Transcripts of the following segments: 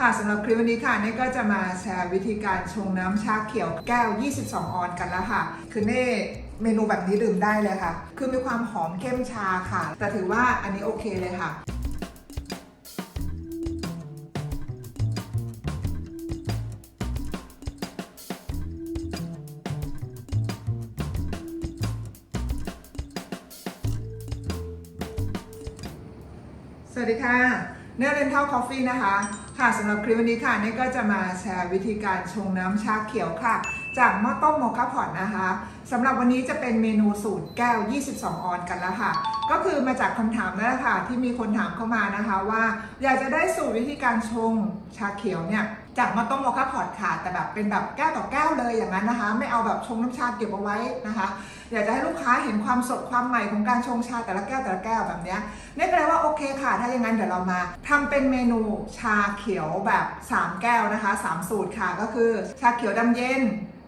ค่ะสำหรับคลิปวันนี้ค่ะเน่ก็จะมาแชร์วิธีการชงน้ำชาเขียวแก้ว 22 ออนกันแล้วค่ะ คือเน่เมนูแบบนี้ดื่มได้เลยค่ะ คือมีความหอมเข้มชาค่ะ แต่ถือว่าอันนี้โอเคเลยค่ะสวัสดีค่ะ เนื้อเรนเทลคอฟฟี่นะคะ ค่ะสำหรับคลิปวันนี้ค่ะเน่ก็จะมาแชร์วิธีการชงน้ำชาเขียวค่ะ จากหม้อต้มโมคาพอตนะคะสำหรับวันนี้จะเป็นเมนูสูตรแก้ว 22 ออนกันแล้วค่ะ ก็คือมาจากคำถามนั่นแหละค่ะ ที่มีคนถามเข้ามานะคะว่า อยากจะได้สูตรวิธีการชงชาเขียวเนี่ย จากมาต้มโมคาพอตค่ะแต่แบบเป็นแบบแก้วต่อแก้วเลยอย่างนั้นนะคะ ไม่เอาแบบชงน้ำชาเก็บเอาไว้นะคะอยากจะให้ลูกค้าเห็นความสดความใหม่ของการชงชาแต่ละแก้วแต่ละแก้วแบบนี้นี่ก็เลยว่าโอเคค่ะ ถ้าอย่างนั้นเดี๋ยวเรามาทำเป็นเมนูชาเขียวแบบ 3 แก้วนะคะ 3 สูตรค่ะก็คือ ชาเขียวดำเย็น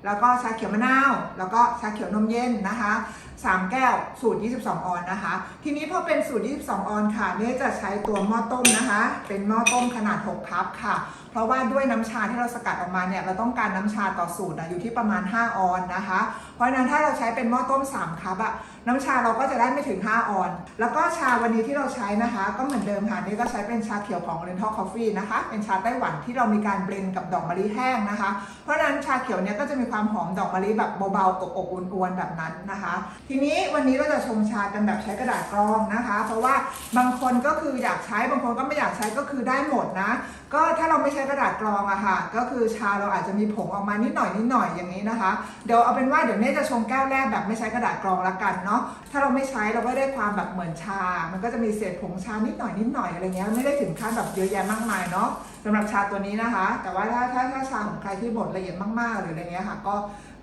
แล้วก็ชาเขียวมะนาว แล้วก็ชาเขียวนมเย็นนะคะ3 แก้วสูตร 22 ออนนะคะ ทีนี้พอเป็นสูตร 22 ออนค่ะเนี่ยจะใช้ตัวหม้อต้มนะคะ เป็นหม้อต้มขนาด6คับค่ะ เพราะว่าด้วยน้ำชาที่เราสกัดออกมาเนี่ยเราต้องการน้ำชาต่อสูตรอะอยู่ที่ประมาณ 5 ออนนะคะ เพราะฉะนั้นถ้าเราใช้เป็นหม้อต้ม 3 คัพอะ น้ำชาเราก็จะได้ไม่ถึง 5 ออน แล้วก็ชาวันนี้ที่เราใช้นะคะ ก็เหมือนเดิมค่ะนี่ก็ใช้เป็นชาเขียวของ Oriental Coffee นะคะ เป็นชาไต้หวันที่เรามีการเบลนกับดอกมะลิแห้งนะคะ เพราะฉะนั้นชาเขียวเนี่ยก็จะมีความหอมดอกมะลิแบบเบาๆอบอบอวนๆแบบนั้นนะคะ ทีนี้วันนี้เราจะชงชากันแบบใช้กระดาษกรองนะคะ เพราะว่าบางคนก็คืออยากใช้บางคนก็ไม่อยากใช้ก็คือได้หมดนะก็ถ้าเราไม่ใช้กระดาษกรองอะค่ะ ก็คือชาเราอาจจะมีผงออกมานิดหน่อยนิดหน่อยอย่างนี้นะคะ เดี๋ยวเอาเป็นว่าเดี๋ยวเน่จะชงแก้วแรกแบบไม่ใช้กระดาษกรองละกันเนาะ ถ้าเราไม่ใช้เราก็ได้ความแบบเหมือนชา มันก็จะมีเศษผงชานิดหน่อยนิดหน่อยอะไรเงี้ย ไม่ได้ถึงขั้นแบบเยอะแยะมากมายเนาะสำหรับชาตัวนี้นะคะ แต่ว่าถ้าถ้าถ้าชาของใครที่บดละเอียดมากๆหรืออะไรเงี้ยค่ะ ก็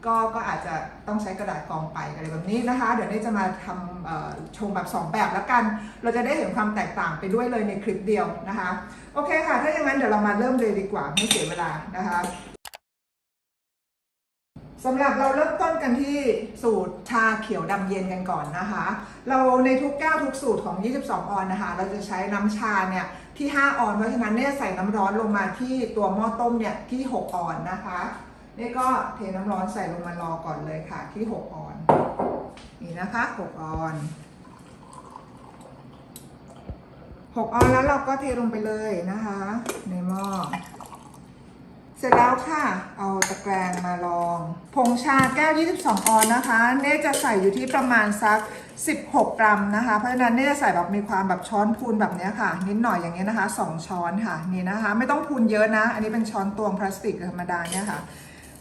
ก็ก็อาจจะต้องใช้กระดาษกรองไปอะไรแบบนี้นะคะ เดี๋ยวนี้จะมาทำชงแบบ 2 แบบแล้วกัน เราจะได้เห็นความแตกต่างไปด้วยเลยในคลิปเดียวนะคะ โอเคค่ะ ถ้าอย่างนั้นเดี๋ยวเรามาเริ่มเลยดีกว่าไม่เสียเวลานะคะสำหรับเราเริ่มต้นกันที่สูตรชาเขียวดำเย็นกันก่อนนะคะ เราในทุกแก้วทุกสูตรของ 22 ออนนะคะ เราจะใช้น้ำชาเนี่ยที่ 5 ออน เพราะฉะนั้นเนี่ยใส่น้ำร้อนลงมาที่ตัวหม้อต้มเนี่ยที่ 6 ออนนะคะ นี่ก็เทน้ำร้อนใส่ลงมารอก่อนเลยค่ะที่ 6 ออน นี่นะคะ 6 ออน 6 ออนแล้วเราก็เทลงไปเลยนะคะ ในหม้อเสร็จแล้วค่ะ เอาตะแกรงมาลอง ผงชาแก้ว 22 ออนนะคะ เน่จะใส่อยู่ที่ประมาณสัก 16 กรัมนะคะ เพราะฉะนั้นเน่จะใส่แบบมีความแบบช้อนพูนแบบนี้ค่ะ นิดหน่อยอย่างเงี้ยนะคะ 2 ช้อนค่ะ นี่นะคะ ไม่ต้องพูนเยอะนะ อันนี้เป็นช้อนตวงพลาสติกธรรมดาเนี่ยค่ะ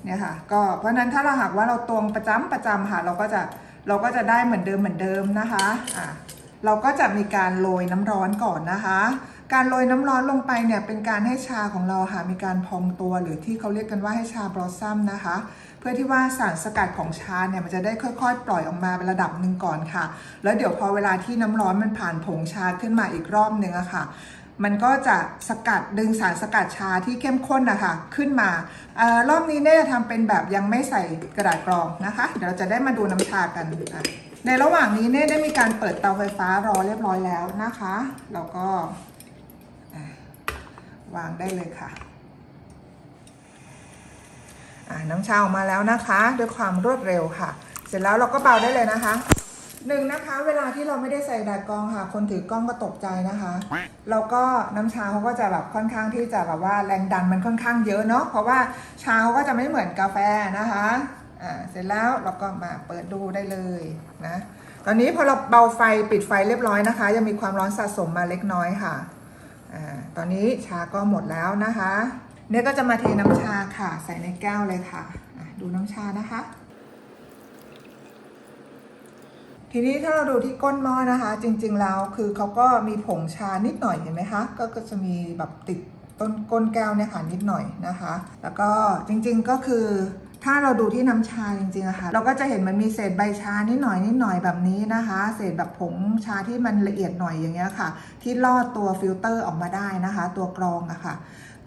เนี่ยค่ะก็เพราะนั้นถ้าเราหากว่าเราตวงประจำประจำค่ะ เราก็จะเราก็จะได้เหมือนเดิมเหมือนเดิมนะคะอะเราก็จะมีการโรยน้ำร้อนก่อนนะคะ การโรยน้ำร้อนลงไปเนี่ยเป็นการให้ชาของเราค่ะมีการพองตัวหรือที่เขาเรียกกันว่าให้ชาบลอสซัมนะคะ เพื่อที่ว่าสารสกัดของชาเนี่ยมันจะได้ค่อยๆ ปล่อยออกมาเป็นระดับหนึ่งก่อนค่ะ แล้วเดี๋ยวพอเวลาที่น้ำร้อนมันผ่านผงชาขึ้นมาอีกรอบหนึ่งอะค่ะ มันก็จะสกัดดึงสารสกัดชาที่เข้มข้นนะคะขึ้นมาออรอบนี้เนี่ยจะทำเป็นแบบยังไม่ใส่กระดาษกรองนะคะ เดี๋ยวเราจะได้มาดูน้ำชากันในระหว่างนี้เนี่ยได้มีการเปิดเตาไฟฟ้ารอเรียบร้อยแล้วนะคะเราก็วางได้เลยค่ะอะน้ำชาออกมาแล้วนะคะ ด้วยความรวดเร็วค่ะ เสร็จแล้วเราก็เบาได้เลยนะคะ หนึ่งนะคะ เวลาที่เราไม่ได้ใส่ดาดกรองค่ะ คนถือกล้องก็ตกใจนะคะแล้วก็น้ำชาเขาก็จะแบบค่อนข้างที่จะแบบว่าแรงดันมันค่อนข้างเยอะเนาะเพราะว่าชาเขาก็จะไม่เหมือนกาแฟนะคะอ่าเสร็จแล้วเราก็มาเปิดดูได้เลยนะตอนนี้พอเราเบาไฟปิดไฟเรียบร้อยนะคะ ยังมีความร้อนสะสมมาเล็กน้อยค่ะอ่าตอนนี้ชาก็หมดแล้วนะคะเนี่ยก็จะมาเทน้ำชาค่ะ ใส่ในแก้วเลยค่ะอะดูน้ำชานะคะ ทีนี้ถ้าเราดูที่ก้นหม้อนะคะ จริงๆแล้วคือเขาก็มีผงชานิดหน่อยเห็นไหมคะก็จะมีแบบติดต้นก้นแก้วเนี่ยค่ะนิดหน่อยนะคะ แล้วก็จริงๆก็คือถ้าเราดูที่น้ำชาจริงๆอะค่ะ เราก็จะเห็นมันมีเศษใบชานิดหน่อยนิดหน่อยแบบนี้นะคะ เศษแบบผงชาที่มันละเอียดหน่อยอย่างเงี้ยค่ะ ที่ลอดตัวฟิลเตอร์ออกมาได้นะคะ ตัวกรองอะค่ะ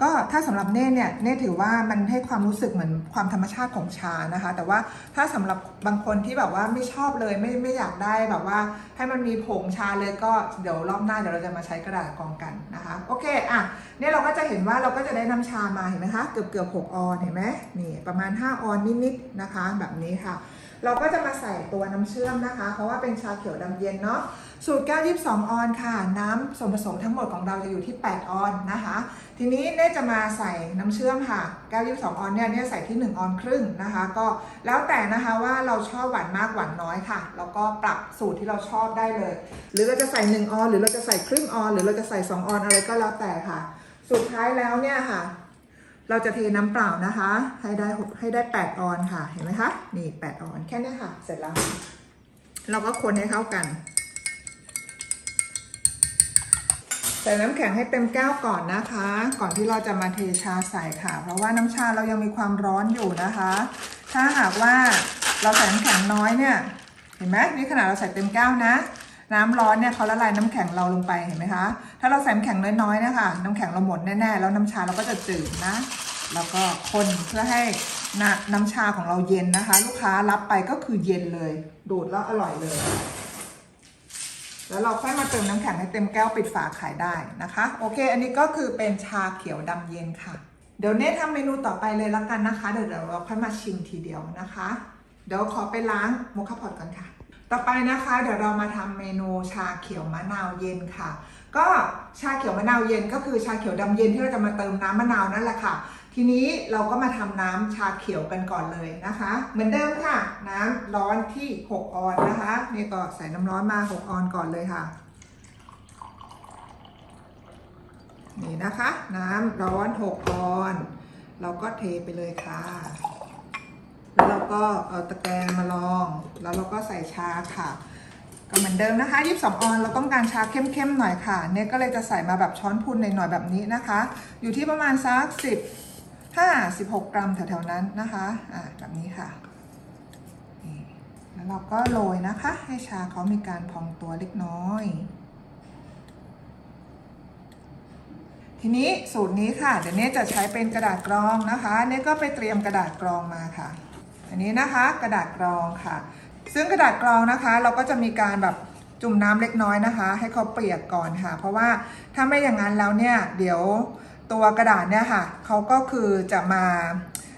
ก็ถ้าสำหรับเน่เนี่ยเน่ถือว่ามันให้ความรู้สึกเหมือนความธรรมชาติของชานะคะ แต่ว่าถ้าสำหรับบางคนที่แบบว่าไม่ชอบเลยไม่ไม่อยากได้แบบว่า ให้มันมีผงชาเลยก็เดี๋ยวรอบหน้าเดี๋ยวเราจะมาใช้กระดาษกรองกันนะคะ โอเคอะเนี่ยเราก็จะเห็นว่าเราก็จะได้น้ำชามาเห็นไหมคะเกือบเกือบหกออนเห็นไหมนี่ประมาณ 5 ออนนิดๆนะคะ แบบนี้ค่ะ เราก็จะมาใส่ตัวน้ำเชื่อมนะคะ เพราะว่าเป็นชาเขียวดำเย็นเนาะ สูตรแก้ว22อออนค่ะ น้ำส่วนผสมทั้งหมดของเราจะอยู่ที่ 8 ออนนะคะ ทีนี้เน่จะมาใส่น้ำเชื่อมค่ะ แก้ว22อออนเนี่ยเนี่ยใส่ที่ 1 ออนครึ่งนะคะ ก็แล้วแต่นะคะว่าเราชอบหวานมากหวานน้อยค่ะ แล้วก็ปรับสูตรที่เราชอบได้เลย หรือเราจะใส่ 1 ออน หรือเราจะใส่ครึ่งออน หรือเราจะใส่ 2 ออนอะไรก็แล้วแต่ค่ะ สุดท้ายแล้วเนี่ยค่ะ เราจะเทน้ำเปล่านะคะ ให้ได้ให้ได้ 8 ออนค่ะ เห็นไหมคะ นี่ 8 ออน แค่นี้ค่ะ เสร็จแล้ว เราก็คนให้เข้ากัน ใส่น้ำแข็งให้เต็มแก้วก่อนนะคะ ก่อนที่เราจะมาเทชาใส่ค่ะ เพราะว่าน้ำชาเรายังมีความร้อนอยู่นะคะ ถ้าหากว่าเราใส่น้ำแข็งน้อยเนี่ยเห็นไหมนี่ขนาดเราใส่เต็มแก้วนะ น้ำร้อนเนี่ยเขาละลายน้ำแข็งเราลงไปเห็นไหมคะถ้าเราใส่น้ำแข็งน้อยๆนะคะน้ำแข็งเราหมดแน่ๆแล้วน้ำชาเราก็จะจืดนะแล้วก็คนเพื่อให้น้ำชาของเราเย็นนะคะ ลูกค้ารับไปก็คือเย็นเลย ดูดแล้วอร่อยเลย แล้วเราค่อยมาเติมน้ำแข็งให้เต็มแก้วปิดฝาขายได้นะคะ โอเค อันนี้ก็คือเป็นชาเขียวดำเย็นค่ะ เดี๋ยวเน่ทำเมนูต่อไปเลยละกันนะคะ เดี๋ยวเราค่อยมาชิมทีเดียวนะคะ เดี๋ยวขอไปล้างโมคาพอตก่อนค่ะ ต่อไปนะคะ เดี๋ยวเรามาทำเมนูชาเขียวมะนาวเย็นค่ะ ก็ชาเขียวมะนาวเย็นก็คือชาเขียวดำเย็นที่เราจะมาเติมน้ำมะนาวนั่นแหละค่ะ ทีนี้เราก็มาทำน้ำชาเขียวกันก่อนเลยนะคะ เหมือนเดิมค่ะ น้ำร้อนที่ 6 ออนนะคะ นี่ก็ใส่น้ำร้อนมา 6 ออนก่อนเลยค่ะ นี่นะคะ น้ำร้อน 6 ออน เราก็เทไปเลยค่ะ แล้วเราก็เอาตะแกรงมาลอง แล้วเราก็ใส่ชาค่ะ ก็เหมือนเดิมนะคะ 22 ออน เราต้องการชาเข้มๆหน่อยค่ะ เนี่ยก็เลยจะใส่มาแบบช้อนพูนหน่อยๆแบบนี้นะคะ อยู่ที่ประมาณสัก10 5 16 กรัมแถวๆนั้นนะคะอ่าแบบนี้ค่ะนี่แล้วเราก็โรยนะคะ ให้ชาเขามีการพองตัวเล็กน้อย ทีนี้สูตรนี้ค่ะ เดี๋ยวเนี้จะใช้เป็นกระดาษกรองนะคะเนี่ก็ไปเตรียมกระดาษกรองมาค่ะ อันนี้นะคะกระดาษกรองค่ะ ซึ่งกระดาษกรองนะคะ เราก็จะมีการแบบจุ่มน้ำเล็กน้อยนะคะ ให้เขาเปียกก่อนค่ะ เพราะว่าถ้าไม่อย่างนั้นแล้วเนี่ย เดี๋ยว ตัวกระดาษเนี่ยค่ะเขาก็คือจะมา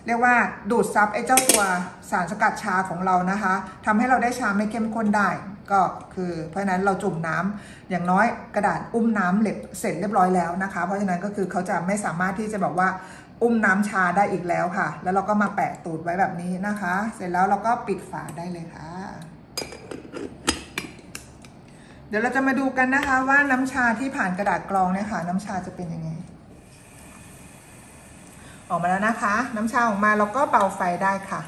เรียกว่าดูดซับไอ้เจ้าตัวสารสกัดชาของเรานะคะทำให้เราได้ชาไม่เข้มข้นได้ ก็คือเพราะฉะนั้นเราจุ่มน้ำอย่างน้อยกระดาษอุ้มน้ำเหล็กเสร็จเรียบร้อยแล้วนะคะ เพราะฉะนั้นก็คือเขาจะไม่สามารถที่จะบอกว่าอุ้มน้ำชาได้อีกแล้วค่ะ แล้วเราก็มาแปะตูดไว้แบบนี้นะคะ เสร็จแล้วเราก็ปิดฝาได้เลยค่ะ เดี๋ยวเราจะมาดูกันนะคะว่าน้ำชาที่ผ่านกระดาษกรองเนี่ยค่ะ น้ำชาจะเป็นยังไง ออกมาแล้วนะคะ น้ำชาออกมาเราก็เบาไฟได้ค่ะ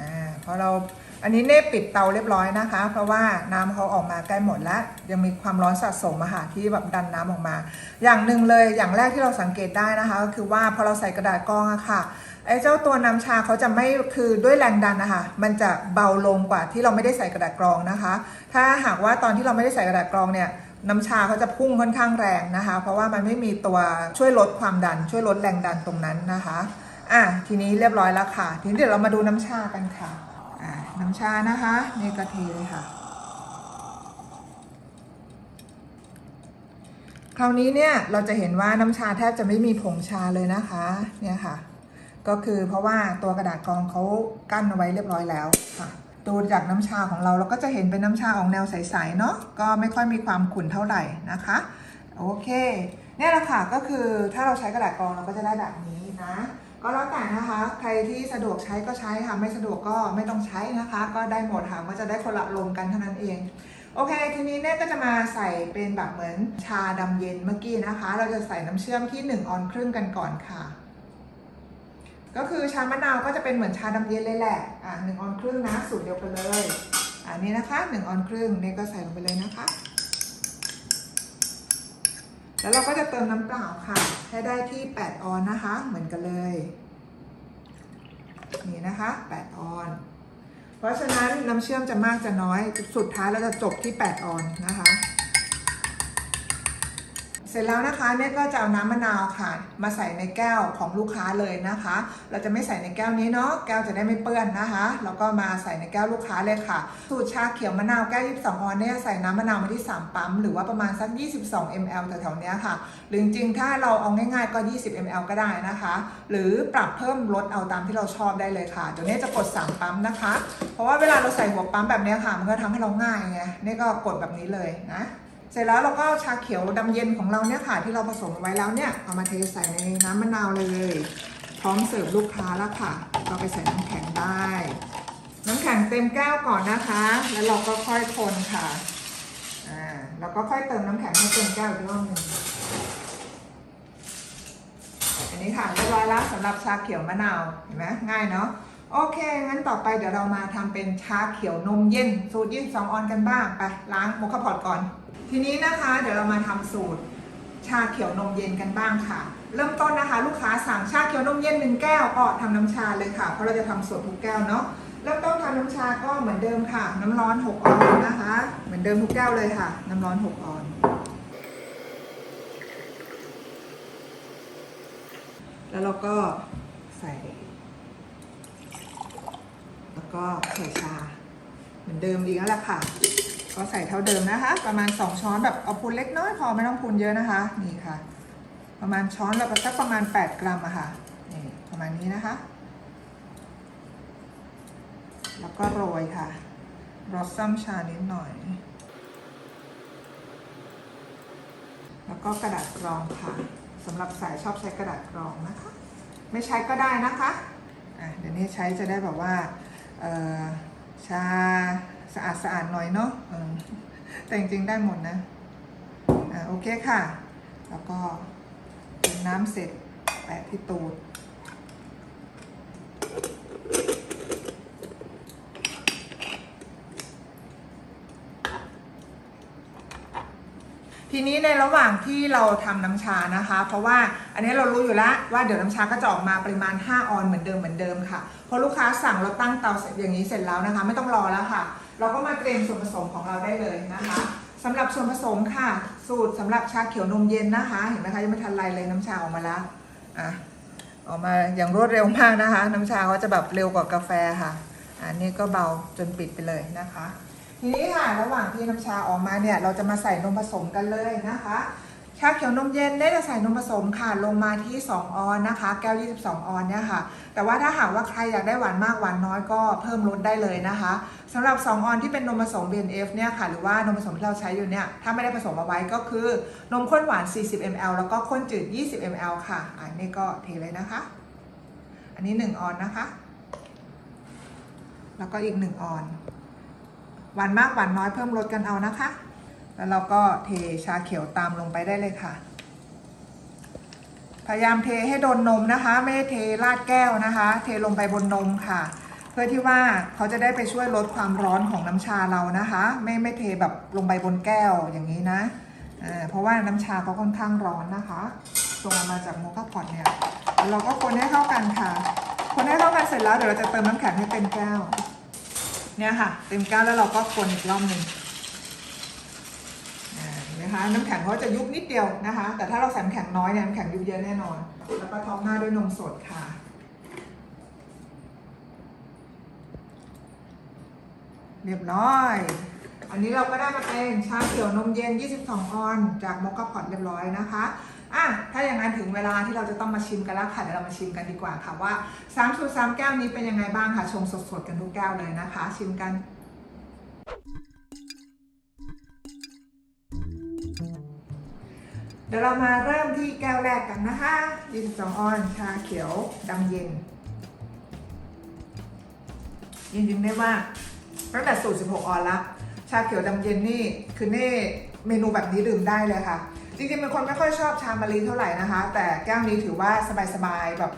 อ่าพอเราอันนี้เน่ปิดเตาเรียบร้อยนะคะ เพราะว่าน้ำเขาออกมาใกล้หมดแล้ว ยังมีความร้อนสะสมมาค่ะที่แบบดันน้ำออกมา อย่างหนึ่งเลยอย่างแรกที่เราสังเกตได้นะคะ ก็คือว่าพอเราใส่กระดาษกรองอะค่ะไอ้เจ้าตัวน้ำชาเขาจะไม่คือด้วยแรงดันนะคะมันจะเบาลงกว่าที่เราไม่ได้ใส่กระดาษกรองนะคะ ถ้าหากว่าตอนที่เราไม่ได้ใส่กระดาษกรองเนี่ย น้ำชาเขาจะพุ่งค่อนข้างแรงนะคะ เพราะว่ามันไม่มีตัวช่วยลดความดัน ช่วยลดแรงดันตรงนั้นนะคะอะทีนี้เรียบร้อยแล้วค่ะ ทีนี้เดี๋ยวเรามาดูน้ำชากันค่ะอะน้ำชานะคะนี่กระเทเลยค่ะ คราวนี้เนี่ยเราจะเห็นว่าน้ำชาแทบจะไม่มีผงชาเลยนะคะเนี่ยค่ะ ก็คือเพราะว่าตัวกระดาษกรองเขากั้นเอาไว้เรียบร้อยแล้วค่ะ ดูจากน้ำชาของเราเราก็จะเห็นเป็นน้ำชาออกแนวใสๆเนาะก็ไม่ค่อยมีความขุ่นเท่าไหร่นะคะโอเคเนี่ยแหละค่ะก็คือถ้าเราใช้กระดาษกรองเราก็จะได้แบบนี้นะ ก็แล้วแต่นะคะ ใครที่สะดวกใช้ก็ใช้ค่ะไม่สะดวกก็ไม่ต้องใช้นะคะ ก็ได้หมดค่ะก็จะได้คนละลมกันเท่านั้นเองโอเค ทีนี้เนี่ยก็จะมาใส่เป็นแบบเหมือนชาดำเย็นเมื่อกี้นะคะ เราจะใส่น้ำเชื่อมที่1ออนครึ่งกันก่อนค่ะ ก็คือชามะนาวก็จะเป็นเหมือนชาดำเย็นเลยแหละ อะหนึ่งออนครึ่งนะสูตรเดียวกันเลย อันนี้นะคะหนึ่งออนครึ่งเนี่ก็ใส่ลงไปเลยนะคะ แล้วเราก็จะเติมน้ำเปล่าค่ะ ให้ได้ที่ 8 ออนนะคะ เหมือนกันเลย นี่นะคะ 8 ออน เพราะฉะนั้นน้ำเชื่อมจะมากจะน้อย สุดท้ายเราจะจบที่ 8 ออนนะคะ เสร็จแล้วนะคะเนี่ยก็จะเอาน้ำมะนาวค่ะ มาใส่ในแก้วของลูกค้าเลยนะคะ เราจะไม่ใส่ในแก้วนี้เนาะแก้วจะได้ไม่เปื้อนนะคะแล้วก็มาใส่ในแก้วลูกค้าเลยค่ะ สูตรชาเขียวมะนาวแก้ว22ออนเนี่ยใส่น้ำมะนาวมาที่ 3 ปั๊ม หรือว่าประมาณสัก 22 ml แถวๆเนี้ยค่ะ หรือจริงๆถ้าเราเอาง่ายๆก็ 20 ml ก็ได้นะคะ หรือปรับเพิ่มลดเอาตามที่เราชอบได้เลยค่ะเดี๋ยวนี้จะกด 3 ปั๊มนะคะ เพราะว่าเวลาเราใส่หัวปั๊มแบบนี้ค่ะ มันก็ทำให้เราง่ายไงนี่ก็กดแบบนี้เลยนะ เสร็จแล้วเราก็ชาเขียวดำเย็นของเราเนี่ยค่ะ ที่เราผสมไว้แล้วเนี่ยเอามาเทใส่ในน้ำมะนาวเลย พร้อมเสิร์ฟลูกค้าแล้วค่ะ เราไปใส่น้ำแข็งได้ น้ำแข็งเต็มแก้วก่อนนะคะ แล้วเราก็ค่อยคนค่ะอ่าแล้วก็ค่อยเติมน้ำแข็งให้เต็มแก้วอีกรอบหนึ่งอันนี้ค่ะเรียบร้อยแล้วสำหรับชาเขียวมะนาวเห็นไหมง่ายเนาะ โอเค งั้นต่อไปเดี๋ยวเรามาทำเป็นชาเขียวนมเย็น สูตร22ออนกันบ้าง ไป ล้างโมคาพอตก่อน ทีนี้นะคะ เดี๋ยวเรามาทำสูตร ชาเขียวนมเย็นกันบ้างค่ะ เริ่มต้นนะคะ ลูกค้าสั่งชาเขียวนมเย็นหนึ่งแก้วก็ทำน้ำชาเลยค่ะ เพราะเราจะทำสดทุกแก้วเนาะ เริ่มต้นทำน้ำชาก็เหมือนเดิมค่ะ น้ำร้อน6ออนนะคะ เหมือนเดิมทุกแก้วเลยค่ะ น้ำร้อน6ออนแล้วเราก็ใส่ แล้วก็ใส่ชา เหมือนเดิมดีแล้วแหละค่ะ ก็ใส่เท่าเดิมนะคะ ประมาณ 2 ช้อนแบบเอาพูนเล็กน้อยพอไม่ต้องพูนเยอะนะคะ นี่ค่ะ ประมาณช้อนแบบสักประมาณ 8 กรัมอะค่ะ นี่ประมาณนี้นะคะ แล้วก็โรยค่ะรสซัมชานิดหน่อย แล้วก็กระดาษกรองค่ะสำหรับสายชอบใช้กระดาษกรองนะคะ ไม่ใช้ก็ได้นะคะอะเดี๋ยวนี้ใช้จะได้แบบว่า ชาสะอาดสะอาดหน่อยเนาะแต่จริงๆได้หมดนะอะโอเคค่ะ แล้วก็นน้ำเสร็จแปะที่ตูด ทีนี้ในระหว่างที่เราทำน้ำชานะคะ เพราะว่าอันนี้เรารู้อยู่แล้วว่าเดี๋ยวน้ำชาก็จะออกมาปริมาณ 5 ออนเหมือนเดิมเหมือนเดิมค่ะพอลูกค้าสั่งเราตั้งเตาเสร็จอย่างนี้เสร็จแล้วนะคะ ไม่ต้องรอแล้วค่ะ เราก็มาเตรียมส่วนผสมของเราได้เลยนะคะสำหรับส่วนผสมค่ะ สูตรสำหรับชาเขียวนมเย็นนะคะ เห็นไหมคะยังไม่ทันไรเลยน้ำชาออกมาแล้วอะออกมาอย่างรวดเร็วมากนะคะ น้ำชาเขาจะแบบเร็วกว่ากาแฟค่ะอันนี้ก็เบาจนปิดไปเลยนะคะ ทีนี้ค่ะระหว่างที่น้ำชาออกมาเนี่ยเราจะมาใส่นมผสมกันเลยนะคะชาเขียวนมเย็นได้จะใส่นมผสมค่ะลงมาที่ 2 ออนนะคะ แก้ว 22 ออนเนี่ยค่ะ แต่ว่าถ้าหากว่าใครอยากได้หวานมากหวานน้อยก็เพิ่มลดได้เลยนะคะสำหรับ 2 ออนที่เป็นนมผสม BNF เนี่ยค่ะหรือว่านมผสมที่เราใช้อยู่เนี่ยถ้าไม่ได้ผสมเอาไว้ก็คือนมข้นหวาน 40 ml แล้วก็ข้นจืด 20 ml ค่ะ อันนี้ก็เทเลยนะคะ อันนี้ 1 ออนนะคะ แล้วก็อีก 1 ออน หวานมากหวานน้อยเพิ่มลดกันเอานะคะ แล้วเราก็เทชาเขียวตามลงไปได้เลยค่ะ พยายามเทให้โดนนมนะคะ ไม่เทราดแก้วนะคะ เทลงไปบนนมค่ะ เพื่อที่ว่าเขาจะได้ไปช่วยลดความร้อนของน้ำชาเรานะคะ ไม่ไม่เทแบบลงไปบนแก้วอย่างนี้นะเพราะว่าน้ำชาเขาค่อนข้างร้อนนะคะส่งมาจากโมคาพอตเนี่ยเราก็คนให้เข้ากันค่ะ คนให้เข้ากันเสร็จแล้วเดี๋ยวเราจะเติมน้ำแข็งให้เต็มแก้ว เนี่ยค่ะ เต็มแก้วแล้วเราก็คนอีกรอบหนึ่งนไหมคะน้ำแข็งเขาจะยุบนิดเดียวนะคะ แต่ถ้าเราใส่น้ำแข็งน้อยเนี่ยน้ำแข็งยุบเยอะแน่นอน แล้วก็ท็อปหน้าด้วยนมสดค่ะเรียบร้อย อันนี้เราก็ได้มาเป็นชาเขียวนมเย็น 22 ออน จากมอคคาพอตเรียบร้อยนะคะ อะถ้าอย่างนั้นถึงเวลาที่เราจะต้องมาชิมกันแล้วค่ะเดี๋ยวเรามาชิมกันดีกว่าค่ะว่า3สูตร3แก้วนี้เป็นยังไงบ้างค่ะชงสดๆกันทุกแก้วเลยนะคะ ชิมกันเดี๋ยวเรามาเริ่มที่แก้วแรกกันนะคะ22องออนชาเขียวดำเย็นจริงๆได้ว่าตั้งแต่สูตร 16 ออนละชาเขียวดำเย็นนี่คือเน่เมนูแบบนี้ดื่มได้เลยค่ะ จริงๆเป็นคนไม่ค่อยชอบชามะลิเท่าไหร่นะคะ แต่แก้วนี้ถือว่าสบายๆแบบ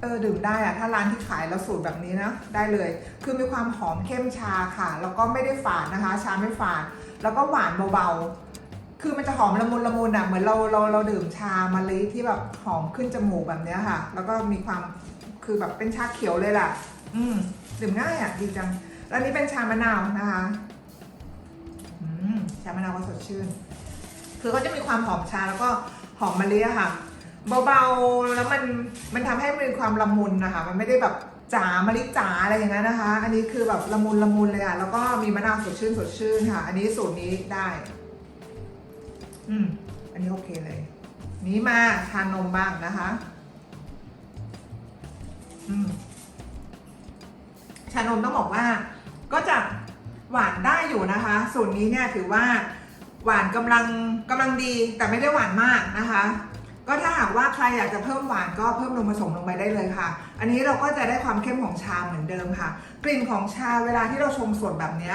เออดื่มได้อะถ้าร้านที่ขายแล้วสูตรแบบนี้นะได้เลย คือมีความหอมเข้มชาค่ะ แล้วก็ไม่ได้ฝาดนะคะ ชาไม่ฝาด แล้วก็หวานเบาๆ คือมันจะหอมละมุนละมุนอะเหมือนเราเราเราดื่มชามะลิที่แบบหอมขึ้นจมูกแบบเนี้ยค่ะ แล้วก็มีความคือแบบเป็นชาเขียวเลยล่ะ อืมดื่มง่ายอะดีจังแล้วนนี้เป็นชามะนาวนะคะ อืมชามะนาวก็สดชื่น คือเขาจะมีความหอมชาแล้วก็หอมมะลิค่ะ เบาๆแล้วมันมันทำให้มีความละมุนนะคะ มันไม่ได้แบบจ๋ามะลิจ๋าอะไรอย่างนั้นนะคะ อันนี้คือแบบละมุนละมุนเลยอะแล้วก็มีมะนาวสดชื่นสดชื่นค่ะ อันนี้สูตรนี้ได้ อืม อันนี้โอเคเลย นี้มาทานนมบ้างนะคะ อืมชานมต้องบอกว่าก็จะหวานได้อยู่นะคะ สูตรนี้เนี่ยถือว่า หวานกำลังกำลังดีแต่ไม่ได้หวานมากนะคะ ก็ถ้าหากว่าใครอยากจะเพิ่มหวานก็เพิ่มนมผสมลงไปได้เลยค่ะ อันนี้เราก็จะได้ความเข้มของชาเหมือนเดิมค่ะ กลิ่นของชาเวลาที่เราชงสดแบบนี้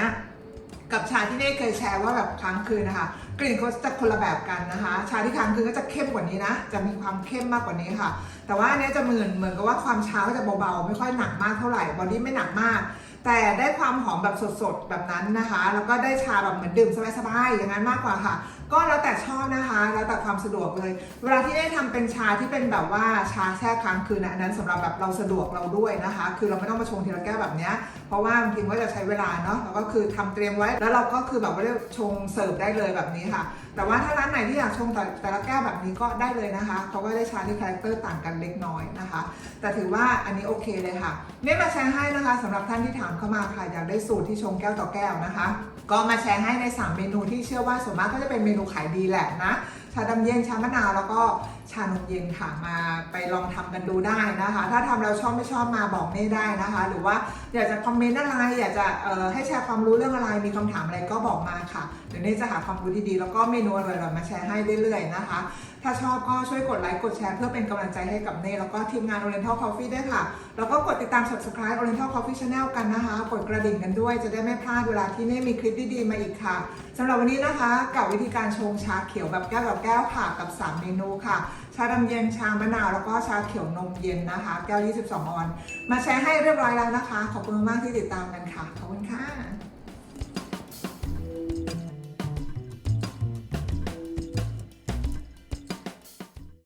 กับชาที่เน่เคยแชร์ว่าแบบค้างคืนนะคะ กลิ่นเขาจะคนละแบบกันนะคะ ชาที่ค้างคืนก็จะเข้มกว่านี้นะ จะมีความเข้มมากกว่านี้ค่ะ แต่ว่าอันเนี้จะเหมือนเหมือนกับว่าความชาก็จะเบาๆ ไม่ค่อยหนักมากเท่าไหร่บอดี้ไม่หนักมาก แต่ได้ความหอมแบบสดๆ แบบนั้นนะคะ แล้วก็ได้ชาแบบเหมือนดื่มสบายๆ อย่างนั้นมากกว่าค่ะ ก็แล้วแต่ชอบนะคะ แล้วแต่ความสะดวกเลย เวลาที่ได้ทำเป็นชาที่เป็นแบบว่าชาแช่ค้างคืนนะอันนั้นสำหรับแบบเราสะดวกเราด้วยนะคะ คือเราไม่ต้องมาชงทีละแก้วแบบเนี้ยเพราะว่าบางทีมันก็จะใช้เวลาเนาะแล้วก็คือทำเตรียมไว้ แล้วเราก็คือแบบว่าได้ชงเสิร์ฟได้เลยแบบนี้ค่ะ แต่ว่าถ้าร้านไหนที่อยากชงแต่แต่ละแก้วแบบนี้ก็ได้เลยนะคะเขาก็ได้ชาที่คาแรคเตอร์ต่างกันเล็กน้อยนะคะ แต่ถือว่าอันนี้โอเคเลยค่ะเนี่ยมาแชร์ให้นะคะสำหรับท่านที่ถามเข้ามาค่ะอยากได้สูตรที่ชงแก้วต่อแก้วนะคะ ก็มาแชร์ให้ใน 3 เมนูที่เชื่อว่าส่วนมากก็จะเป็นเมนูขายดีแหละนะ ชาดำเย็นชามะนาวแล้วก็ ชานมเย็นค่ะมาไปลองทำกันดูได้นะคะ ถ้าทำแล้วชอบไม่ชอบมาบอกเน่ได้นะคะ หรือว่าอยากจะคอมเมนต์อะไรอยากจะให้แชร์ความรู้เรื่องอะไรมีคำถามอะไรก็บอกมาค่ะเดี๋ยวเน่จะหาความรู้ดีๆแล้วก็เมนูอร่อยๆมาแชร์ให้เรื่อยๆนะคะ ถ้าชอบก็ช่วยกดไลค์กดแชร์เพื่อเป็นกำลังใจให้กับเน่แล้วก็ทีมงาน Oriental Coffee ด้วยค่ะ แล้วก็กดติดตาม subscribe Oriental Coffee Channel กันนะคะ กดกระดิ่งกันด้วยจะได้ไม่พลาดเวลาที่เน่มีคลิปดีๆมาอีกค่ะสำหรับวันนี้นะคะกับวิธีการชงชาเขียวแบบแก้วกับแก้วค่ะกับ 3 เมนูค่ะ ชาดำเย็นชามะนาว แล้วก็ชาเขียวนมเย็นนะคะ แก้ว 22 ออน มาแชร์ให้เรียบร้อยแล้วนะคะ ขอบคุณมากที่ติดตามกันค่ะ ขอบคุณค่ะ